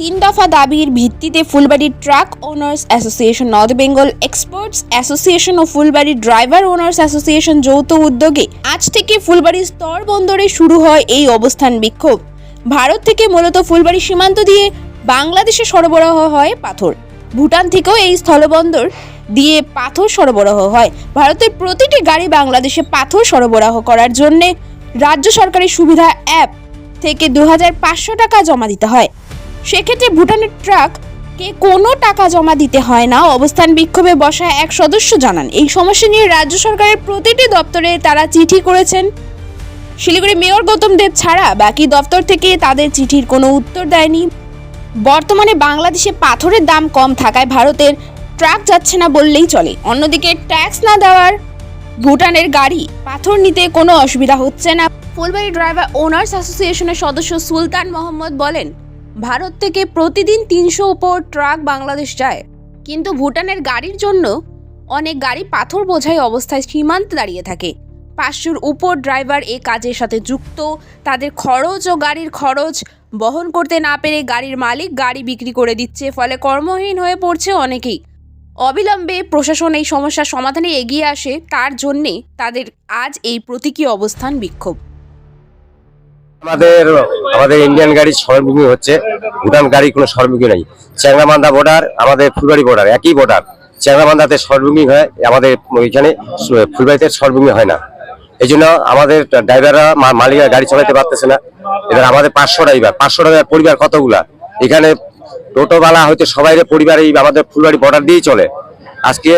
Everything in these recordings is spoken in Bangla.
তিন দফা দাবির ভিত্তিতে Phulbari truck owners association, North Bengal experts association ও ফুলবাড়ি ড্রাইভার ওনার্স অ্যাসোসিয়েশন যৌথ উদ্যোগে আজ থেকে ফুলবাড়ি স্তর বন্দরে শুরু হয় এই অবস্থান বিক্ষোভ। ভারত থেকে মূলত ফুলবাড়ি সীমান্ত দিয়ে বাংলাদেশে সরবরাহ হয় পাথর। ভুটান থেকেও এই স্থলবন্দর দিয়ে পাথর সরবরাহ হয়। ভারতের প্রতিটি গাড়ি বাংলাদেশে পাথর সরবরাহ করার জন্যে রাজ্য সরকারের সুবিধা অ্যাপ থেকে দু হাজার পাঁচশো টাকা জমা দিতে হয়। সেক্ষেত্রে ভুটানের ট্রাক কে কোনো টাকা জমা দিতে হয় না। অবস্থান বিক্ষোভে বসা এক সদস্য জানান, এই সমস্যা নিয়ে রাজ্য সরকারের প্রতিটি দপ্তরে তারা চিঠি করেছেন। শিলিগুড়ি মেয়র গৌতম দেব ছাড়া বাকি দপ্তর থেকে তাদের চিঠির কোনো উত্তর দেয়নি। বর্তমানে বাংলাদেশে পাথরের দাম কম থাকায় ভারতের ট্রাক যাচ্ছে না বললেই চলে। অন্যদিকে ট্যাক্স না দেওয়ার ভুটানের গাড়ি পাথর নিতে কোনো অসুবিধা হচ্ছে না। ফুলবাড়ি ড্রাইভার ওনার্স অ্যাসোসিয়েশনের সদস্য সুলতান মোহাম্মদ বলেন ভারত থেকে প্রতিদিন তিনশো উপর ট্রাক বাংলাদেশ যায়। কিন্তু ভুটানের গাড়ির জন্য অনেক গাড়ি পাথর বোঝাই অবস্থায় সীমান্তে দাঁড়িয়ে থাকে। পাঁচশোর উপর ড্রাইভার এ কাজের সাথে যুক্ত। তাদের খরচ ও গাড়ির খরচ বহন করতে না পেরে গাড়ির মালিক গাড়ি বিক্রি করে দিচ্ছে, ফলে কর্মহীন হয়ে পড়ছে অনেকেই। অবিলম্বে প্রশাসন এই সমস্যার সমাধানে এগিয়ে আসে, তার জন্যে তাদের আজ এই প্রতীকী অবস্থান বিক্ষোভ। আমাদের আমাদের ইন্ডিয়ান গাড়ি সরমুখী হচ্ছে, ভুটান গাড়ি কোনো সরমুখী নেই। চ্যাংরামান্দা বর্ডার আমাদের ফুলবাড়ি বর্ডার একই বর্ডার চ্যাংরামান্দাতে সরমুখী হয়, আমাদের ওইখানে ফুলবাড়িতে সরমুখী হয় না। এই জন্য আমাদের ড্রাইভাররা মালিকরা গাড়ি চালাতে পারতেছে না। এবার আমাদের পাঁচশো ড্রাইভার পাঁচশো ড্রাইভার পরিবার কতগুলা? এখানে টোটোওয়ালা হয়তো সবাই পরিবার এই আমাদের ফুলবাড়ি বর্ডার দিয়েই চলে। আজকে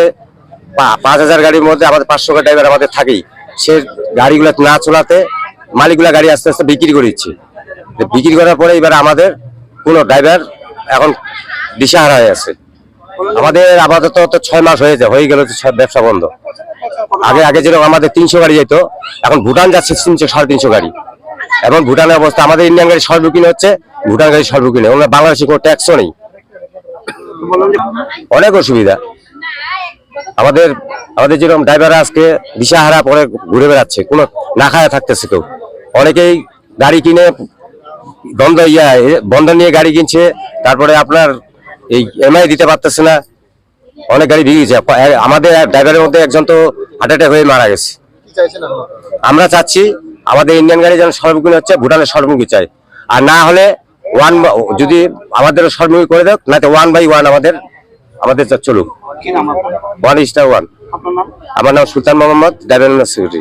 পাঁচ হাজার গাড়ির মধ্যে আমাদের পাঁচশো ড্রাইভার আমাদের থাকেই। সে গাড়িগুলো না চলাতে মালিকগুলা গাড়ি আস্তে আস্তে বিক্রি করে দিচ্ছি। বিক্রি করার পরে এবার আমাদের কোনো ড্রাইভার এখন দিশাহারা হয়ে আছে। আমাদের আপাতত তো ছয় মাস হয়েছে হয়ে গেল ব্যবসা বন্ধ। আগে আগে যেরকম আমাদের তিনশো গাড়ি যেত, এখন ভুটান যাচ্ছে তিনশো, সাড়ে তিনশো গাড়ি। এখন ভুটানের অবস্থা, আমাদের ইন্ডিয়ান গাড়ি সর্বকিনে হচ্ছে, ভুটান গাড়ি সর্বকিনে। ওনার বাংলাদেশে কোনো ট্যাক্সও নেই। অনেক অসুবিধা। আমাদের আমাদের যেরকম ড্রাইভাররা আজকে দিশাহারা পরে ঘুরে বেড়াচ্ছে, কোনো না খায়া থাকতেছে কেউ। অনেকেই গাড়ি কিনে বন্ধ ইয়া বন্ধ নিয়ে গাড়ি কিনছে তারপরে আপনার এই এমআই দিতে পারতেছে না। অনেক গাড়ি ভেঙে গেছে। আমাদের ড্রাইভারের মধ্যে একজন তো হার্ট অ্যাটাক হয়ে মারা গেছে। আমরা চাচ্ছি আমাদের ইন্ডিয়ান গাড়ি যেন সর্বমুখী হচ্ছে ভুটানের সর্বমুখী চাই। আর না হলে ওয়ান যদি আমাদের সর্বমুখী করে দেয় না তো ওয়ান বাই ওয়ান আমাদের আমাদের চলুক? ওয়ান স্টার ওয়ান আমার নাম সুলতান মোহাম্মদ ড্রাইভার সিকিউরিটি